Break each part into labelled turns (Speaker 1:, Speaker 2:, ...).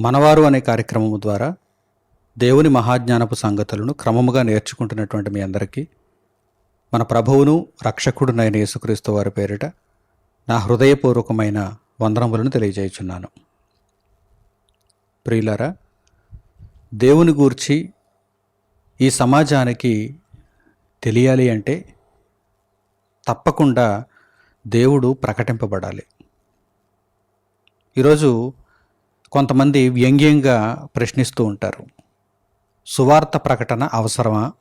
Speaker 1: మనవారు అనే కార్యక్రమం ద్వారా దేవుని మహాజ్ఞానపు సంగతులను క్రమముగా నేర్చుకుంటున్నటువంటి మీ అందరికీ మన ప్రభువును రక్షకుడునైన యేసుక్రీస్తు వారి పేరిట నా హృదయపూర్వకమైన వందనములను తెలియజేయుచున్నాను. ప్రియులారా దేవుని గూర్చి ఈ సమాజానికి తెలియాలి అంటే తప్పకుండా దేవుడు ప్రకటింపబడాలి. ఈరోజు కొంతమంది వ్యంగ్యంగా ప్రశ్నిస్తూ ఉంటారు. సువార్త ప్రకటన అవసరమా?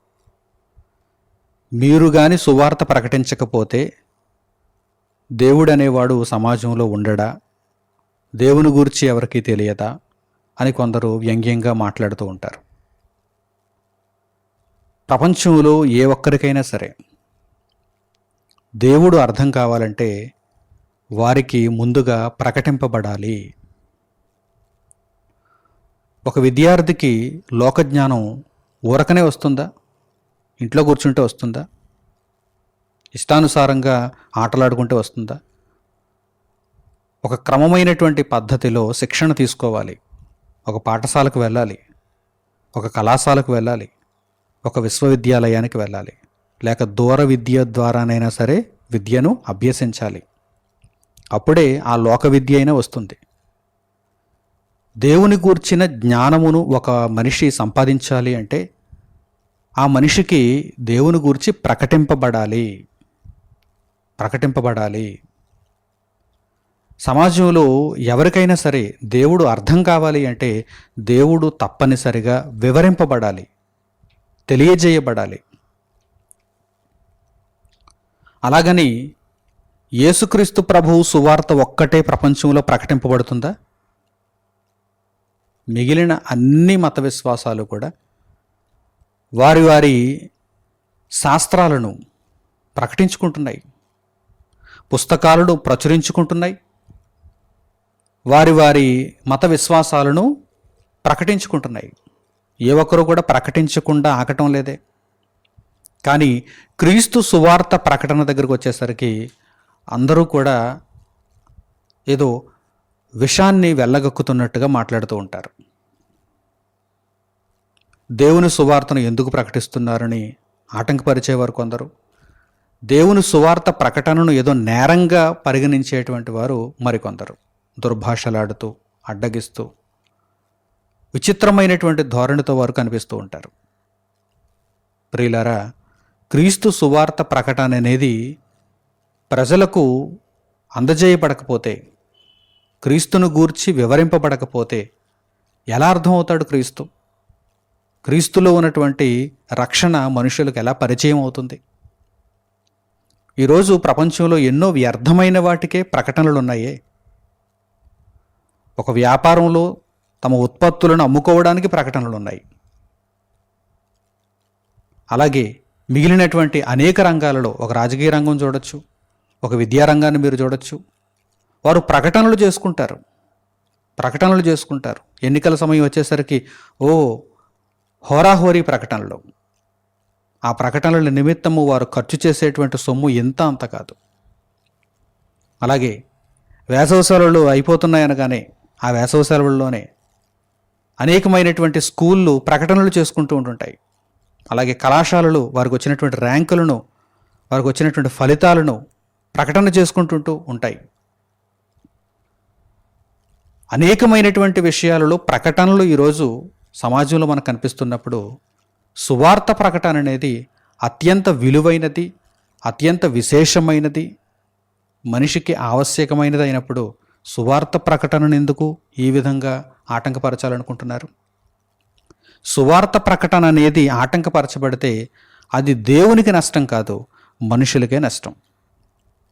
Speaker 1: మీరు కానీ సువార్త ప్రకటించకపోతే దేవుడు అనేవాడు సమాజంలో ఉండడా? దేవుని గురించి ఎవరికీ తెలియదా? అని కొందరు వ్యంగ్యంగా మాట్లాడుతూ ఉంటారు. ప్రపంచంలో ఏ ఒక్కరికైనా సరే దేవుడు అర్థం కావాలంటే వారికి ముందుగా ప్రకటింపబడాలి. ఒక విద్యార్థికి లోకజ్ఞానం ఊరకనే వస్తుందా? ఇంట్లో కూర్చుంటే వస్తుందా? ఇష్టానుసారంగా ఆటలాడుకుంటే వస్తుందా? ఒక క్రమమైనటువంటి పద్ధతిలో శిక్షణ తీసుకోవాలి. ఒక పాఠశాలకు వెళ్ళాలి. ఒక కళాశాలకు వెళ్ళాలి. ఒక విశ్వవిద్యాలయానికి వెళ్ళాలి. లేక దూర విద్య ద్వారానైనా సరే విద్యను అభ్యసించాలి. అప్పుడే ఆ లోక విద్య అయినా వస్తుంది. దేవుని గూర్చిన జ్ఞానమును ఒక మనిషి సంపాదించాలి అంటే ఆ మనిషికి దేవుని గూర్చి ప్రకటింపబడాలి. ప్రకటింపబడాలి. సమాజంలో ఎవరికైనా సరే దేవుడు అర్థం కావాలి అంటే దేవుడు తప్పనిసరిగా వివరింపబడాలి. తెలియజేయబడాలి. అలాగని యేసుక్రీస్తు ప్రభువు సువార్త ఒక్కటే ప్రపంచంలో ప్రకటింపబడుతుందా? మిగిలిన అన్ని మత విశ్వాసాలు కూడా వారి వారి శాస్త్రాలను ప్రకటించుకుంటున్నాయి. పుస్తకాలను ప్రచురించుకుంటున్నాయి. వారి వారి మత విశ్వాసాలను ప్రకటించుకుంటున్నాయి. ఏ ఒక్కరు కూడా ప్రకటించకుండా ఆగటం లేదే. కానీ క్రీస్తు సువార్త ప్రకటన దగ్గరకు వచ్చేసరికి అందరూ కూడా ఏదో విషాన్ని వెళ్ళగక్కుతున్నట్టుగా మాట్లాడుతూ ఉంటారు. దేవుని సువార్తను ఎందుకు ప్రకటిస్తున్నారని ఆటంకపరిచేవారు కొందరు. దేవుని సువార్త ప్రకటనను ఏదో నేరంగా పరిగణించేటువంటి వారు మరికొందరు. దుర్భాషలాడుతూ అడ్డగిస్తూ విచిత్రమైనటువంటి ధోరణితో వారు కనిపిస్తూ ఉంటారు. ప్రియులారా క్రీస్తు సువార్త ప్రకటన అనేది ప్రజలకు అందజేయబడకపోతే క్రీస్తును గూర్చి వివరింపబడకపోతే ఎలా అర్థమవుతాడు క్రీస్తు? క్రీస్తులో ఉన్నటువంటి రక్షణ మనుషులకు ఎలా పరిచయం అవుతుంది? ఈరోజు ప్రపంచంలో ఎన్నో వ్యర్థమైన వాటికే ప్రకటనలు ఉన్నాయే ఒక వ్యాపారంలో తమ ఉత్పత్తులను అమ్ముకోవడానికి ప్రకటనలు ఉన్నాయి అలాగే మిగిలినటువంటి అనేక రంగాలలో ఒక రాజకీయ రంగం చూడొచ్చు ఒక విద్యా రంగాన్ని మీరు చూడొచ్చు. వారు ప్రకటనలు చేసుకుంటారు. ప్రకటనలు చేసుకుంటారు. ఎన్నికల సమయం వచ్చేసరికి ఓ హోరాహోరీ ప్రకటనలు. ఆ ప్రకటనల నిమిత్తము వారు ఖర్చు చేసేటువంటి సొమ్ము ఎంత అంత కాదు. అలాగే వేసవ సెలవులు అయిపోతున్నాయనగానే ఆ వేసవ సెలవుల్లోనే అనేకమైనటువంటి స్కూళ్ళు ప్రకటనలు చేసుకుంటూ ఉంటుంటాయి. అలాగే కళాశాలలు వారికి వచ్చినటువంటి ర్యాంకులను వారికి వచ్చినటువంటి ఫలితాలను ప్రకటన చేసుకుంటుంటూ ఉంటాయి. అనేకమైనటువంటి విషయాలలో ప్రకటనలు ఈరోజు సమాజంలో మనకు కనిపిస్తున్నప్పుడు సువార్త ప్రకటన అనేది అత్యంత విలువైనది అత్యంత విశేషమైనది మనిషికి ఆవశ్యకమైనది అయినప్పుడు సువార్త ప్రకటనను ఎందుకు ఈ విధంగా ఆటంకపరచాలనుకుంటున్నారు? సువార్త ప్రకటన అనేది ఆటంకపరచబడితే అది దేవునికి నష్టం కాదు మనుషులకే నష్టం.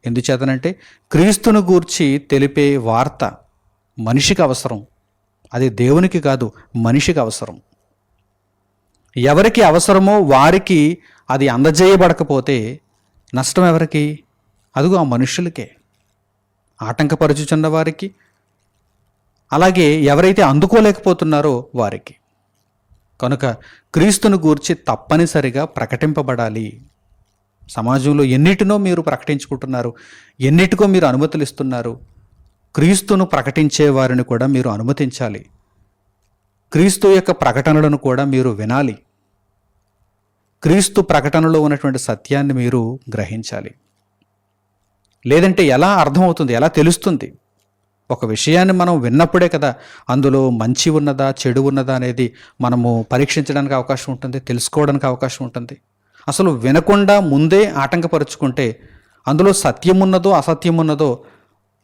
Speaker 1: ఎందుచేతనంటే క్రీస్తును గూర్చి తెలిపే వార్త మనిషికి అవసరం. అది దేవునికి కాదు మనిషికి అవసరం. ఎవరికి అవసరమో వారికి అది అందజేయబడకపోతే నష్టం ఎవరికి? అదిగో ఆ మనుషులకే. ఆటంకపరుచుచున్న వారికి. అలాగే ఎవరైతే అందుకోలేకపోతున్నారో వారికి. కనుక క్రీస్తును గూర్చి తప్పనిసరిగా ప్రకటింపబడాలి. సమాజంలో ఎన్నిటినో మీరు ప్రకటించుకుంటున్నారు ఎన్నిటికో మీరు అనుమతులు ఇస్తున్నారు క్రీస్తును ప్రకటించే వారిని కూడా మీరు అనుమతించాలి. క్రీస్తు యొక్క ప్రకటనలను కూడా మీరు వినాలి. క్రీస్తు ప్రకటనలో ఉన్నటువంటి సత్యాన్ని మీరు గ్రహించాలి. లేదంటే ఎలా అర్థమవుతుంది ఎలా తెలుస్తుంది? ఒక విషయాన్ని మనం విన్నప్పుడే కదా అందులో మంచి ఉన్నదా చెడు ఉన్నదా అనేది మనము పరీక్షించడానికి అవకాశం ఉంటుంది తెలుసుకోవడానికి అవకాశం ఉంటుంది. అసలు వినకుండా ముందే ఆటంకపరుచుకుంటే అందులో సత్యం ఉన్నదో అసత్యం ఉన్నదో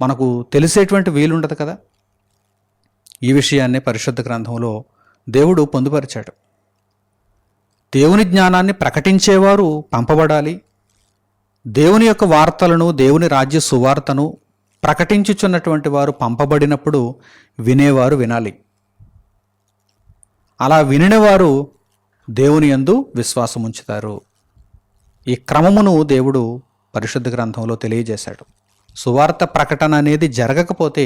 Speaker 1: మనకు తెలిసేటువంటి వీలుండదు కదా. ఈ విషయాన్ని పరిశుద్ధ గ్రంథంలో దేవుడు పొందుపరిచాడు. దేవుని జ్ఞానాన్ని ప్రకటించేవారు పంపబడాలి. దేవుని యొక్క వార్తలను దేవుని రాజ్య సువార్తను ప్రకటించుచున్నటువంటి వారు పంపబడినప్పుడు వినేవారు వినాలి. అలా వినినవారు దేవుని యందు విశ్వాసం ఉంచుతారు ఈ క్రమమును దేవుడు పరిశుద్ధ గ్రంథంలో తెలియజేశాడు. సువార్త ప్రకటన అనేది జరగకపోతే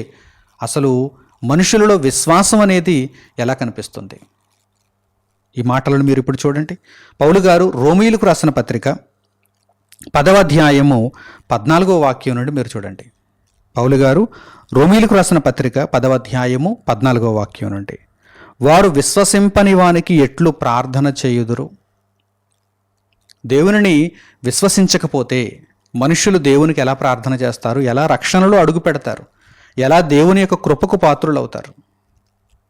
Speaker 1: అసలు మనుషులలో విశ్వాసం అనేది ఎలా కనిపిస్తుంది? ఈ మాటలను మీరు ఇప్పుడు చూడండి. పౌలు గారు రోమిలకు రాసిన పత్రిక పదవ అధ్యాయము పద్నాలుగో వాక్యం నుండి మీరు చూడండి. పౌలు గారు రోమీలకు రాసిన పత్రిక పదవ అధ్యాయము పద్నాలుగో వాక్యం నుండి. వారు విశ్వసింపని వానికి ఎట్లు ప్రార్థన చేయుదురు? దేవునిని విశ్వసించకపోతే మనుషులు దేవునికి ఎలా ప్రార్థన చేస్తారు? ఎలా రక్షణలో అడుగు పెడతారు? ఎలా దేవుని యొక్క కృపకు పాత్రులు అవుతారు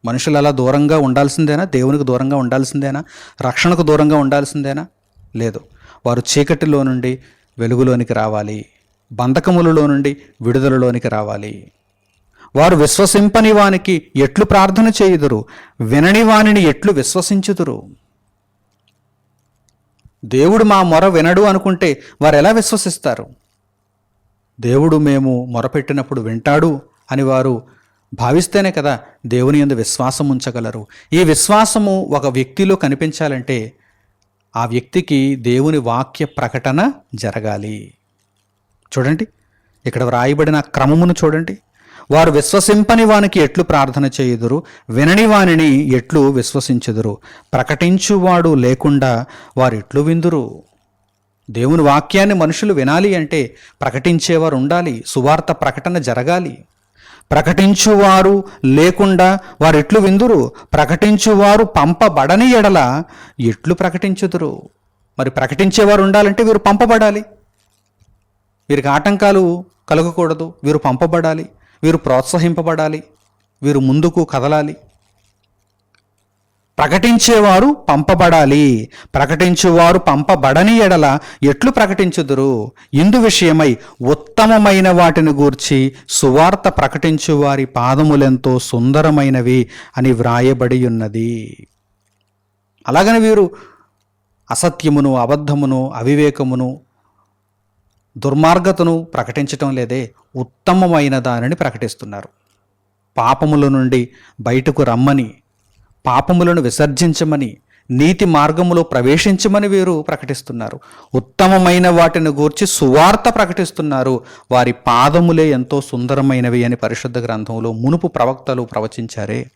Speaker 1: మనుషులు అలా దూరంగా ఉండాల్సిందేనా? దేవునికి దూరంగా ఉండాల్సిందేనా? రక్షణకు దూరంగా ఉండాల్సిందేనా? లేదు. వారు చీకటిలో నుండి వెలుగులోనికి రావాలి. బంధకములలో నుండి విడుదలలోనికి రావాలి. వారు విశ్వసింపని వానికి ఎట్లు ప్రార్థన చేయుదురు? వినని వానిని ఎట్లు విశ్వసించుదురు? దేవుడు మా మొర వినడు అనుకుంటే వారు ఎలా విశ్వసిస్తారు? దేవుడు మేము మొరపెట్టినప్పుడు వింటాడు అని వారు భావిస్తేనే కదా దేవుని ఎందు విశ్వాసం ఉంచగలరు. ఈ విశ్వాసము ఒక వ్యక్తిలో కనిపించాలంటే ఆ వ్యక్తికి దేవుని వాక్య ప్రకటన జరగాలి. చూడండి ఇక్కడ వ్రాయబడిన క్రమమును చూడండి. వారు విశ్వసింపని వానికి ఎట్లు ప్రార్థన చేయుదురు వినని వానిని ఎట్లు విశ్వసించుదురు ప్రకటించువాడు లేకుండా వారు ఎట్లు విందురు. దేవుని వాక్యాన్ని మనుషులు వినాలి అంటే ప్రకటించేవారు ఉండాలి సువార్త ప్రకటన జరగాలి. ప్రకటించువారు లేకుండా వారు ఎట్లు విందురు ప్రకటించువారు పంపబడని ఎడల ఎట్లు ప్రకటించుదురు. మరి ప్రకటించేవారు ఉండాలంటే వీరు పంపబడాలి. వీరికి ఆటంకాలు కలగకూడదు. వీరు పంపబడాలి. వీరు ప్రోత్సహింపబడాలి. వీరు ముందుకు కదలాలి. ప్రకటించేవారు పంపబడాలి. ప్రకటించువారు పంపబడని ఎడల ఎట్లు ప్రకటించుదురు? ఇందు విషయమై ఉత్తమమైన వాటిని గూర్చి సువార్త ప్రకటించు వారి పాదములెంతో సుందరమైనవి అని వ్రాయబడి ఉన్నది. అలాగని వీరు అసత్యమును అబద్ధమును అవివేకమును దుర్మార్గతను ప్రకటించటం లేదే ఉత్తమమైన దానిని ప్రకటిస్తున్నారు. పాపముల నుండి బయటకు రమ్మని పాపములను విసర్జించమని నీతి మార్గములో ప్రవేశించమని వీరు ప్రకటిస్తున్నారు. ఉత్తమమైన వాటిని గూర్చి సువార్త ప్రకటిస్తున్నారు. వారి పాదములే ఎంతో సుందరమైనవి అని పరిశుద్ధ గ్రంథంలో మునుపు ప్రవక్తలు ప్రవచించారే.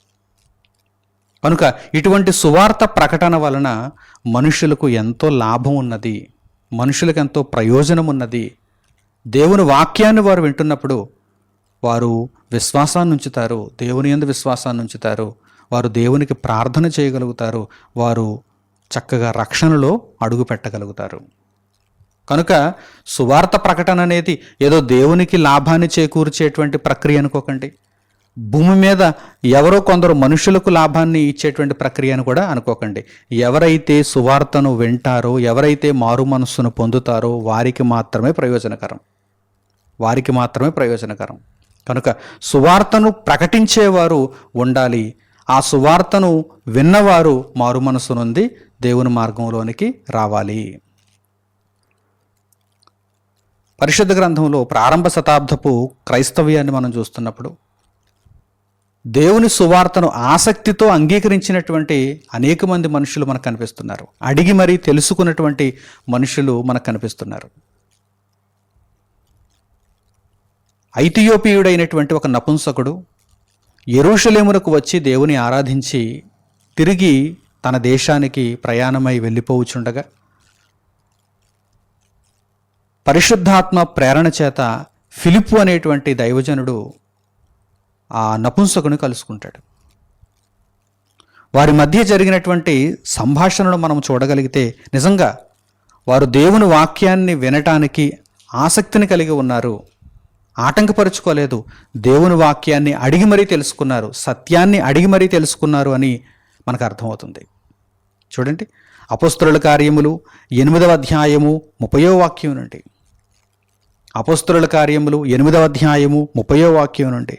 Speaker 1: కనుక ఇటువంటి సువార్త ప్రకటన వలన మనుషులకు ఎంతో లాభం ఉన్నది. మనుషులకు ఎంతో ప్రయోజనం ఉన్నది దేవుని వాక్యాన్ని వారు వింటున్నప్పుడు వారు విశ్వాసాన్ని ఉంచుతారు. దేవుని యందు విశ్వాసాన్ని ఉంచుతారు. వారు దేవునికి ప్రార్థన చేయగలుగుతారు. వారు చక్కగా రక్షణలో అడుగు పెట్టగలుగుతారు. కనుక సువార్త ప్రకటన అనేది ఏదో దేవునికి లాభాన్ని చేకూర్చేటువంటి ప్రక్రియ అనుకోకండి. భూమి మీద ఎవరో కొందరు మనుషులకు లాభాన్ని ఇచ్చేటువంటి ప్రక్రియను కూడా అనుకోకండి. ఎవరైతే సువార్తను వింటారో ఎవరైతే మారు మనస్సును పొందుతారో వారికి మాత్రమే ప్రయోజనకరం. వారికి మాత్రమే ప్రయోజనకరం. కనుక సువార్తను ప్రకటించేవారు ఉండాలి. ఆ సువార్తను విన్నవారు మారు మనసు నుండి దేవుని మార్గంలోనికి రావాలి. పరిశుద్ధ గ్రంథంలో ప్రారంభ శతాబ్దపు క్రైస్తవ్యాన్ని మనం చూస్తున్నప్పుడు దేవుని సువార్తను ఆసక్తితో అంగీకరించినటువంటి అనేక మంది మనుషులు మనకు కనిపిస్తున్నారు. అడిగి మరీ తెలుసుకున్నటువంటి మనుషులు మనకు కనిపిస్తున్నారు. ఐతియోపియుడైనటువంటి ఒక నపుంసకుడు ఎరుషలేమునకు వచ్చి దేవుని ఆరాధించి తిరిగి తన దేశానికి ప్రయాణమై వెళ్ళిపోవచ్చుండగా పరిశుద్ధాత్మ ప్రేరణ చేత ఫిలిప్పు అనేటువంటి దైవజనుడు ఆ నపుంసకుని కలుసుకుంటాడు. వారి మధ్య జరిగినటువంటి సంభాషణను మనం చూడగలిగితే నిజంగా వారు దేవుని వాక్యాన్ని వినటానికి ఆసక్తిని కలిగి ఉన్నారు. ఆటంకపరుచుకోలేదు. దేవుని వాక్యాన్ని అడిగి మరీ తెలుసుకున్నారు. సత్యాన్ని అడిగి మరీ తెలుసుకున్నారు అని మనకు అర్థమవుతుంది. చూడండి. అపస్తుల కార్యములు ఎనిమిదవ అధ్యాయము ముప్పయో వాక్యం నుండి. అపస్తుల కార్యములు ఎనిమిదవ అధ్యాయము ముప్పయో వాక్యం నుండి.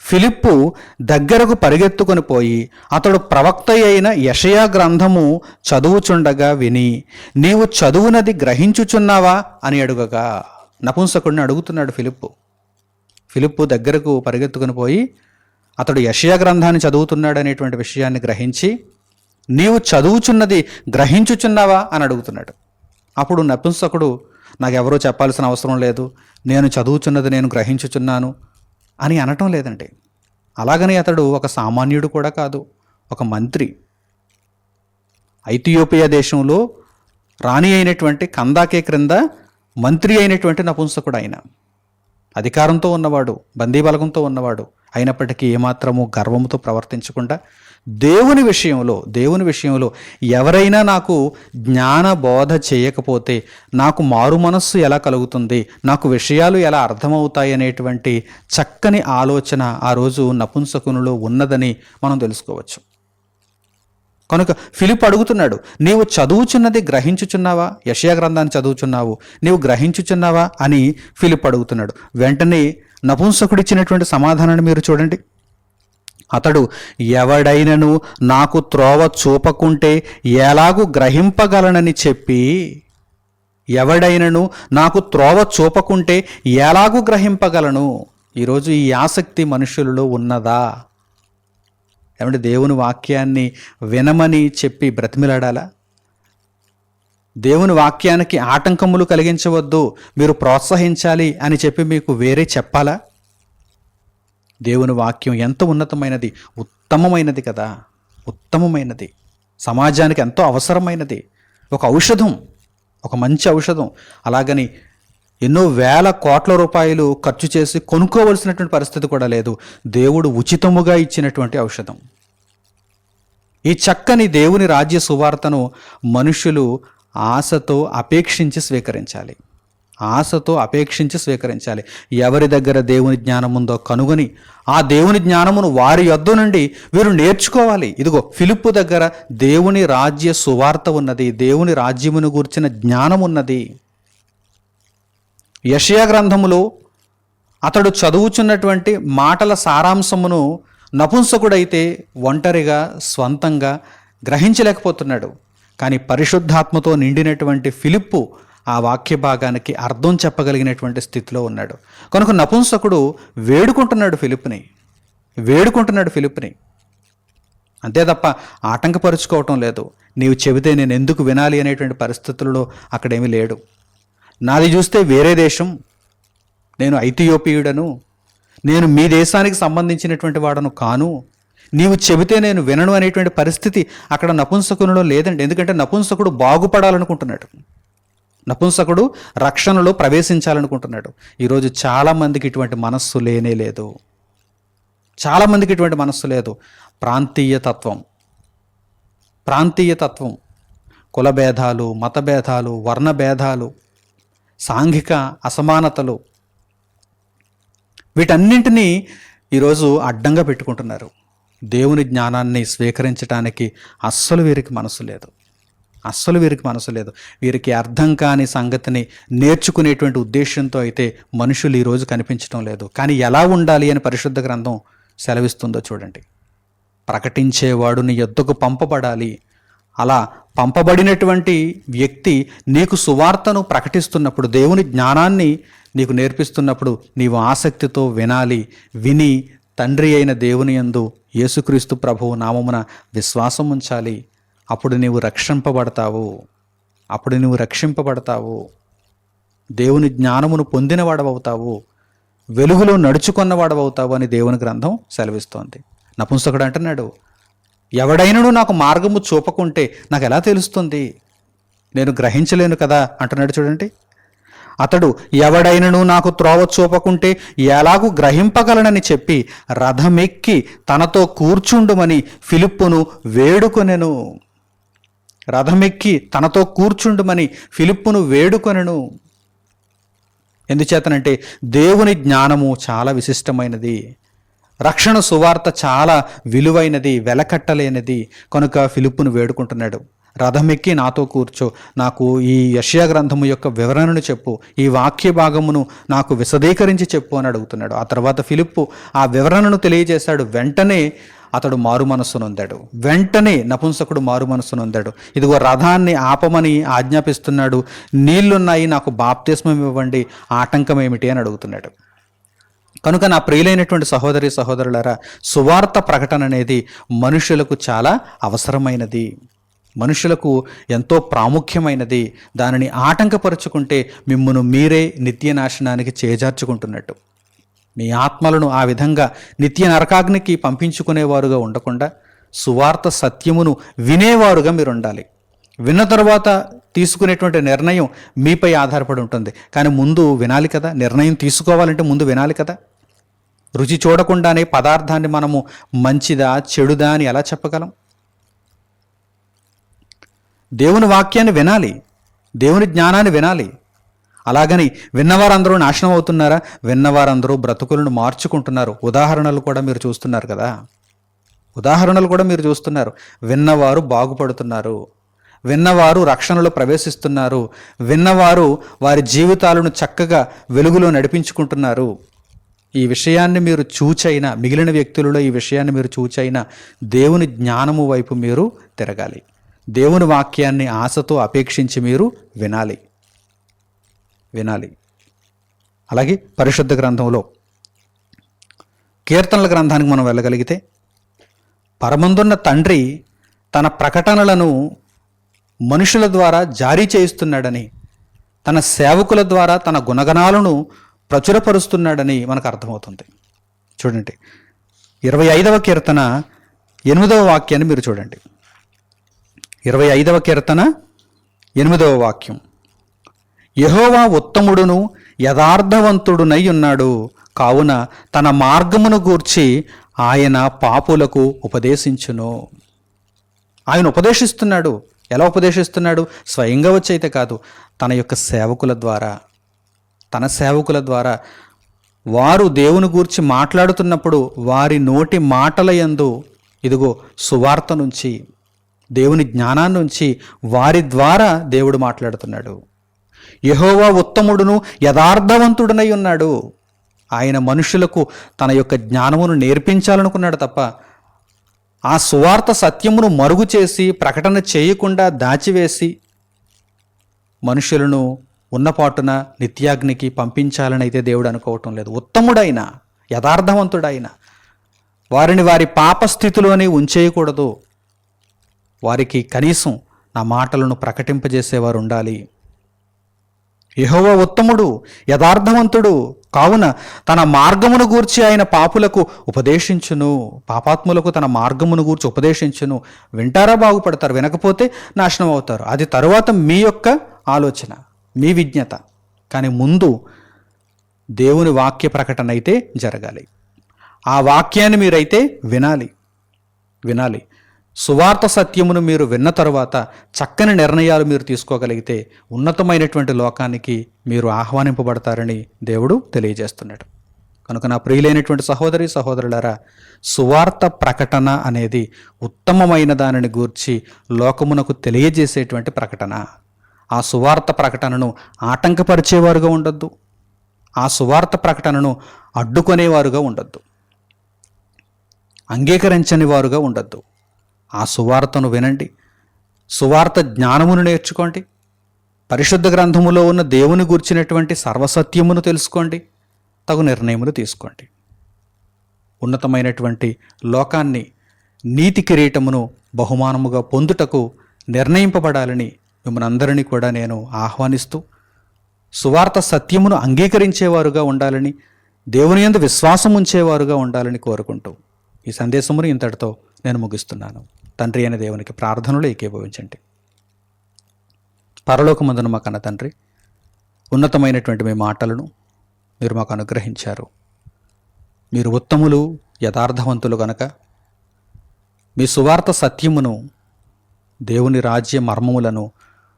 Speaker 1: ఫిలిప్పు దగ్గరకు పరిగెత్తుకొని పోయి అతడు ప్రవక్త అయిన యషయా గ్రంథము చదువుచుండగా విని నీవు చదువునది గ్రహించుచున్నావా? అని అడుగగా. నపుంసకుడిని అడుగుతున్నాడు ఫిలిప్పు. ఫిలిప్పు దగ్గరకు పరిగెత్తుకొని పోయి అతడు యషయా గ్రంథాన్ని చదువుతున్నాడు అనేటువంటి విషయాన్ని గ్రహించి నీవు చదువుచున్నది గ్రహించుచున్నావా? అని అడుగుతున్నాడు. అప్పుడు నపుంసకుడు నాకెవరో చెప్పాల్సిన అవసరం లేదు. నేను చదువుచున్నది నేను గ్రహించుచున్నాను. అని అనటం లేదండి. అలాగని అతడు ఒక సామాన్యుడు కూడా కాదు ఒక మంత్రి. ఐథియోపియా దేశంలో రాణి అయినటువంటి కందాకే క్రింద మంత్రి అయినటువంటి నపుంసకుడు ఆయన. అధికారంతో ఉన్నవాడు బందీబలగంతో ఉన్నవాడు. అయినప్పటికీ ఏమాత్రము గర్వముతో ప్రవర్తించకుండా దేవుని విషయంలో దేవుని విషయంలో ఎవరైనా నాకు జ్ఞాన బోధ చేయకపోతే నాకు మారు మనస్సు ఎలా కలుగుతుంది నాకు విషయాలు ఎలా అర్థమవుతాయి అనేటువంటి చక్కని ఆలోచన ఆ రోజు నపుంసకునిలో ఉన్నదని మనం తెలుసుకోవచ్చు. కనుక ఫిలిప్ అడుగుతున్నాడు నీవు చదువుచున్నది గ్రహించుచున్నావా? యషయా గ్రంథాన్ని చదువుచున్నావు నీవు గ్రహించుచున్నావా? అని ఫిలిప్ అడుగుతున్నాడు. వెంటనే నపుంసకుడిచ్చినటువంటి సమాధానాన్ని మీరు చూడండి. అతడు ఎవడైనను నాకు త్రోవ చూపకుంటే ఎలాగూ గ్రహింపగలనని చెప్పి ఎవడైనను నాకు త్రోవ చూపకుంటే ఎలాగూ గ్రహింపగలను? ఈరోజు ఈ ఆసక్తి మనుషులలో ఉన్నదా? ఏమంటే దేవుని వాక్యాన్ని వినమని చెప్పి బ్రతిమిలాడాలా? దేవుని వాక్యానికి ఆటంకములు కలిగించవద్దు మీరు ప్రోత్సహించాలి అని చెప్పి మీకు వేరే చెప్పాలా? దేవుని వాక్యం ఎంత ఉన్నతమైనది? ఉత్తమమైనది కదా. ఉత్తమమైనది. సమాజానికి ఎంతో అవసరమైనది. ఒక ఔషధం. ఒక మంచి ఔషధం. అలాగని ఎన్నో వేల కోట్ల రూపాయలు ఖర్చు చేసి కొనుక్కోవలసినటువంటి పరిస్థితి కూడా లేదు. దేవుడు ఉచితముగా ఇచ్చినటువంటి ఔషధం. ఈ చక్కని దేవుని రాజ్య సువార్తను మనుషులు ఆశతో అపేక్షించి స్వీకరించాలి. ఆశతో అపేక్షించి స్వీకరించాలి. ఎవరి దగ్గర దేవుని జ్ఞానం ఉందో కనుగొని ఆ దేవుని జ్ఞానమును వారి యొద్ద నుండి వీరు నేర్చుకోవాలి. ఇదిగో ఫిలిప్పు దగ్గర దేవుని రాజ్య సువార్త ఉన్నది దేవుని రాజ్యమును గూర్చిన జ్ఞానం ఉన్నది. యషయా గ్రంథములో అతడు చదువుచున్నటువంటి మాటల సారాంశమును నపుంసకుడైతే ఒంటరిగా స్వంతంగా గ్రహించలేకపోతున్నాడు. కానీ పరిశుద్ధాత్మతో నిండినటువంటి ఫిలిప్పు ఆ వాక్య భాగానికి అర్థం చెప్పగలిగినటువంటి స్థితిలో ఉన్నాడు. కనుక నపుంసకుడు వేడుకుంటున్నాడు ఫిలిప్ని వేడుకుంటున్నాడు ఫిలిప్ని అంతే తప్ప ఆటంకపరుచుకోవటం లేదు. నీవు చెబితే నేను ఎందుకు వినాలి అనేటువంటి పరిస్థితుల్లో అక్కడేమీ లేడు. నాది చూస్తే వేరే దేశం. నేను ఐథియోపియుడను నేను మీ దేశానికి సంబంధించినటువంటి వాడను కాను. నీవు చెబితే నేను వినను అనేటువంటి పరిస్థితి అక్కడ నపుంసకునిలో లేదండి. ఎందుకంటే నపుంసకుడు బాగుపడాలనుకుంటున్నాడు. నపుంసకుడు రక్షణలో ప్రవేశించాలనుకుంటున్నాడు. ఈరోజు చాలామందికి ఇటువంటి మనస్సు లేనే లేదు. చాలామందికి ఇటువంటి మనస్సు లేదు. ప్రాంతీయ తత్వం. ప్రాంతీయ తత్వం. కుల మత భేదాలు వర్ణ సాంఘిక అసమానతలు వీటన్నింటినీ ఈరోజు అడ్డంగా పెట్టుకుంటున్నారు. దేవుని జ్ఞానాన్ని స్వీకరించడానికి అస్సలు వీరికి మనసు లేదు. అస్సలు వీరికి మనసు లేదు. వీరికి అర్థం కాని సంగతిని నేర్చుకునేటువంటి ఉద్దేశంతో అయితే మనుషులు ఈరోజు కనిపించడం లేదు. కానీ ఎలా ఉండాలి అని పరిశుద్ధ గ్రంథం సెలవిస్తుందో చూడండి. ప్రకటించేవాడు నీ యొద్దకు పంపబడాలి. అలా పంపబడినటువంటి వ్యక్తి నీకు సువార్తను ప్రకటిస్తున్నప్పుడు దేవుని జ్ఞానాన్ని నీకు నేర్పిస్తున్నప్పుడు నీవు ఆసక్తితో వినాలి. విని తండ్రి అయిన దేవుని యందు యేసుక్రీస్తు ప్రభువు నామమున విశ్వాసం ఉంచాలి అప్పుడు నీవు రక్షింపబడతావు. అప్పుడు నువ్వు రక్షింపబడతావు. దేవుని జ్ఞానమును పొందినవాడవవుతావు. వెలుగులో నడుచుకున్నవాడవవుతావు అని దేవుని గ్రంథం సెలవిస్తోంది. నపుంసకుడు అంటున్నాడు ఎవడైనను నాకు మార్గము చూపకుంటే నాకు ఎలా తెలుస్తుంది? నేను గ్రహించలేను కదా? అంటున్నాడు చూడండి. అతడు ఎవడైనను నాకు త్రోవ చూపకుంటే ఎలాగూ గ్రహింపగలనని చెప్పి రథమెక్కి తనతో కూర్చుండుమని ఫిలిప్పును వేడుకొనెను. రథమెక్కి తనతో కూర్చుండుమని ఫిలిప్పును వేడుకొనను. ఎందుచేతనంటే దేవుని జ్ఞానము చాలా విశిష్టమైనది. రక్షణ సువార్త చాలా విలువైనది వెలకట్టలేనిది. కనుక ఫిలిప్పును వేడుకుంటున్నాడు. రథమెక్కి నాతో కూర్చో. నాకు ఈ యష్యా గ్రంథము యొక్క వివరణను చెప్పు. ఈ వాక్య భాగమును నాకు విశదీకరించి చెప్పు అని అడుగుతున్నాడు. ఆ తర్వాత ఫిలిప్పు ఆ వివరణను తెలియజేశాడు. వెంటనే అతడు మారు మనస్సు నొందాడు. వెంటనే నపుంసకుడు మారు మనస్సు నొందాడు. ఇదిగో రథాన్ని ఆపమని ఆజ్ఞాపిస్తున్నాడు. నీళ్ళున్నాయి నాకు బాప్తిస్మం ఇవ్వండి ఆటంకం ఏమిటి అని అడుగుతున్నాడు. కనుక నా ప్రియులైనటువంటి సహోదరి సహోదరులరా సువార్త ప్రకటన అనేది మనుషులకు చాలా అవసరమైనది. మనుషులకు ఎంతో ప్రాముఖ్యమైనది. దానిని ఆటంకపరుచుకుంటే మిమ్మను మీరే నిత్య నాశనానికి చేజార్చుకుంటున్నట్టు. మీ ఆత్మలను ఆ విధంగా నిత్య నరకాగ్నికి పంపించుకునేవారుగా ఉండకుండా సువార్త సత్యమును వినేవారుగా మీరు ఉండాలి విన్న తర్వాత తీసుకునేటువంటి నిర్ణయం మీపై ఆధారపడి ఉంటుంది. కానీ ముందు వినాలి కదా? నిర్ణయం తీసుకోవాలంటే ముందు వినాలి కదా? రుచి చూడకుండానే పదార్థాన్ని మనము మంచిదా చెడుదా అని ఎలా చెప్పగలం? దేవుని వాక్యాన్ని వినాలి. దేవుని జ్ఞానాన్ని వినాలి. అలాగని విన్నవారందరూ నాశనం అవుతున్నారా? విన్నవారందరూ బ్రతుకులను మార్చుకుంటున్నారు. ఉదాహరణలు కూడా మీరు చూస్తున్నారు కదా. ఉదాహరణలు కూడా మీరు చూస్తున్నారు. విన్నవారు బాగుపడుతున్నారు. విన్నవారు రక్షణలో ప్రవేశిస్తున్నారు. విన్నవారు వారి జీవితాలను చక్కగా వెలుగులో నడిపించుకుంటున్నారు. ఈ విషయాన్ని మీరు చూచైనా మిగిలిన వ్యక్తులలో ఈ విషయాన్ని మీరు చూచైనా దేవుని జ్ఞానము వైపు మీరు తిరగాలి. దేవుని వాక్యాన్ని ఆశతో అపేక్షించి మీరు వినాలి. వినాలి. అలాగే పరిశుద్ధ గ్రంథంలో కీర్తనల గ్రంథానికి మనం వెళ్ళగలిగితే పరమందున్న తండ్రి తన ప్రకటనలను మనుషుల ద్వారా జారీ చేయిస్తున్నాడని తన సేవకుల ద్వారా తన గుణగణాలను ప్రచురపరుస్తున్నాడని మనకు అర్థమవుతుంది. చూడండి ఇరవై ఐదవ కీర్తన ఎనిమిదవ వాక్యాన్ని మీరు చూడండి. ఇరవై ఐదవ కీర్తన ఎనిమిదవ వాక్యం. యహోవా ఉత్తముడును యథార్థవంతుడునై ఉన్నాడు కావున తన మార్గమును గూర్చి ఆయన పాపులకు ఉపదేశించును. ఆయన ఉపదేశిస్తున్నాడు. ఎలా ఉపదేశిస్తున్నాడు? స్వయంగా వచ్చైతే కాదు తన యొక్క సేవకుల ద్వారా. తన సేవకుల ద్వారా. వారు దేవుని గూర్చి మాట్లాడుతున్నప్పుడు వారి నోటి మాటల యందు ఇదిగో సువార్త నుంచి దేవుని జ్ఞానాన్నించి వారి ద్వారా దేవుడు మాట్లాడుతున్నాడు. యహోవా ఉత్తముడును యథార్థవంతుడనై ఉన్నాడు. ఆయన మనుషులకు తన యొక్క జ్ఞానమును నేర్పించాలనుకున్నాడు తప్ప ఆ సువార్త సత్యమును మరుగు చేసి ప్రకటన చేయకుండా దాచివేసి మనుషులను ఉన్నపాటున నిత్యాగ్నికి పంపించాలని అయితే దేవుడు అనుకోవటం లేదు. ఉత్తముడైన యథార్థవంతుడైన వారిని వారి పాపస్థితిలోనే ఉంచేయకూడదు. వారికి కనీసం నా మాటలను ప్రకటింపజేసేవారు ఉండాలి. యహోవ ఉత్తముడు యథార్థవంతుడు. కావున తన మార్గమును గూర్చి ఆయన పాపులకు ఉపదేశించును. పాపాత్ములకు తన మార్గమును గూర్చి ఉపదేశించును. వింటారా బాగుపడతారు వినకపోతే నాశనం అవుతారు. అది తరువాత మీ యొక్క ఆలోచన మీ విజ్ఞత. కానీ ముందు దేవుని వాక్య ప్రకటన అయితే జరగాలి. ఆ వాక్యాన్ని మీరైతే వినాలి. వినాలి. సువార్త సత్యమును మీరు విన్న తరువాత చక్కని నిర్ణయాలు మీరు తీసుకోగలిగితే ఉన్నతమైనటువంటి లోకానికి మీరు ఆహ్వానింపబడతారని దేవుడు తెలియజేస్తున్నాడు. కనుక నా ప్రియులైనటువంటి సహోదరి సహోదరులారా సువార్త ప్రకటన అనేది ఉత్తమమైన దానిని గూర్చి లోకమునకు తెలియజేసేటువంటి ప్రకటన. ఆ సువార్త ప్రకటనను ఆటంకపరిచేవారుగా ఉండొద్దు. ఆ సువార్త ప్రకటనను అడ్డుకునేవారుగా ఉండొద్దు. అంగీకరించని వారుగా ఉండొద్దు. ఆ సువార్తను వినండి. సువార్త జ్ఞానమును నేర్చుకోండి. పరిశుద్ధ గ్రంథములో ఉన్న దేవుని గూర్చినటువంటి సర్వసత్యమును తెలుసుకోండి. తగు నిర్ణయములు తీసుకోండి. ఉన్నతమైనటువంటి లోకాన్ని నీతి కిరీటమును బహుమానముగా పొందుటకు నిర్ణయింపబడాలని మిమ్మల్ని అందరినీ కూడా నేను ఆహ్వానిస్తూ సువార్త సత్యమును అంగీకరించేవారుగా ఉండాలని దేవుని యందు విశ్వాసం ఉంచేవారుగా ఉండాలని కోరుకుంటూ ఈ సందేశమును ఇంతటితో నేను ముగిస్తున్నాను. తండ్రి అయిన దేవునికి ప్రార్థనలు ఏకీభవించండి. పరలోకమందున మా కన్న తండ్రి ఉన్నతమైనటువంటి మీ మాటలను మీరు మాకు అనుగ్రహించారు. మీరు ఉత్తములు యథార్థవంతులు గనక మీ సువార్త సత్యమును దేవుని రాజ్య మర్మములను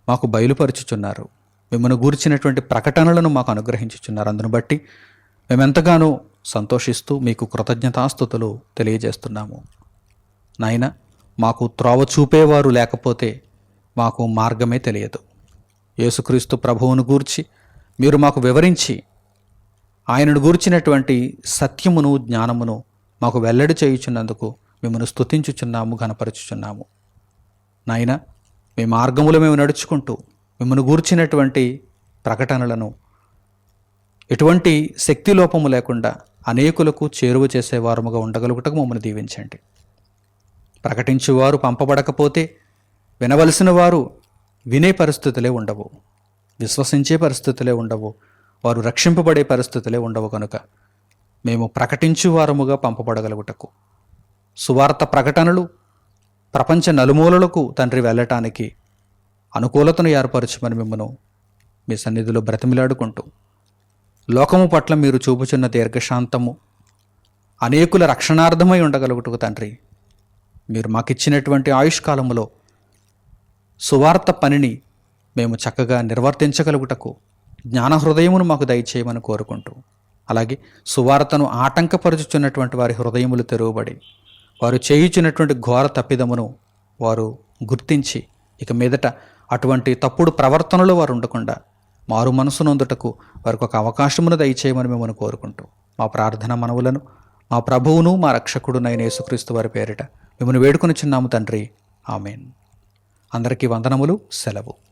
Speaker 1: మాకు బయలుపరుచుచున్నారు. మిమ్మల్ని గూర్చినటువంటి ప్రకటనలను మాకు అనుగ్రహించుచున్నారు. అందును బట్టి మేమెంతగానో సంతోషిస్తూ మీకు కృతజ్ఞతాస్థుతులు తెలియజేస్తున్నాము. నాయనా మాకు త్రోవ చూపేవారు లేకపోతే మాకు మార్గమే తెలియదు. యేసుక్రీస్తు ప్రభువును గూర్చి మీరు మాకు వివరించి ఆయనను గూర్చినటువంటి సత్యమును జ్ఞానమును మాకు వెల్లడి చేయుచున్నందుకు మిమ్మల్ని స్తుతించుచున్నాము ఘనపరచుచున్నాము. నాయన మీ మార్గములు మేము నడుచుకుంటూ మిమ్మల్ని గూర్చినటువంటి ప్రకటనలను ఎటువంటి శక్తి లోపము లేకుండా అనేకులకు చేరువ చేసేవారముగా ఉండగలుగుటకు మమ్మల్ని దీవించండి. ప్రకటించువారు పంపబడకపోతే వినవలసిన వారు వినే పరిస్థితులే ఉండవు. విశ్వసించే పరిస్థితులే ఉండవు. వారు రక్షింపబడే పరిస్థితులే ఉండవు కనుక మేము ప్రకటించు వారముగా పంపబడగలుగుటకు. సువార్త ప్రకటనలు ప్రపంచ నలుమూలలకు తండ్రి వెళ్ళటానికి అనుకూలతను ఏర్పరచమని మిమ్మను మీ సన్నిధిలో బ్రతిమిలాడుకుంటూ. లోకము పట్ల మీరు చూపుచున్న దీర్ఘశాంతము అనేకుల రక్షణార్థమై ఉండగలుగుటకు తండ్రి మీరు మాకు ఇచ్చినటువంటి ఆయుష్కాలములో సువార్త పనిని మేము చక్కగా నిర్వర్తించగలుగుటకు జ్ఞాన హృదయమును మాకు దయచేయమని కోరుకుంటూ అలాగే సువార్తను ఆటంకపరుచుచున్నటువంటి వారి హృదయములు తెరువబడి వారు చేయుచున్నటువంటి ఘోర తప్పిదమును వారు గుర్తించి ఇక మీదట అటువంటి తప్పుడు ప్రవర్తనలో వారు ఉండకుండా మారు మనసు నొందుటకు వారికి ఒక అవకాశమును దయచేయమని మిమ్మల్ని కోరుకుంటూ మా ప్రార్థన మనవులను మా ప్రభువును మా రక్షకుడునైన యేసుక్రీస్తు వారి పేరిట మిమ్మల్ని వేడుకొని చిన్నాము తండ్రి. ఆమెన్. అందరికీ వందనములు సెలవు.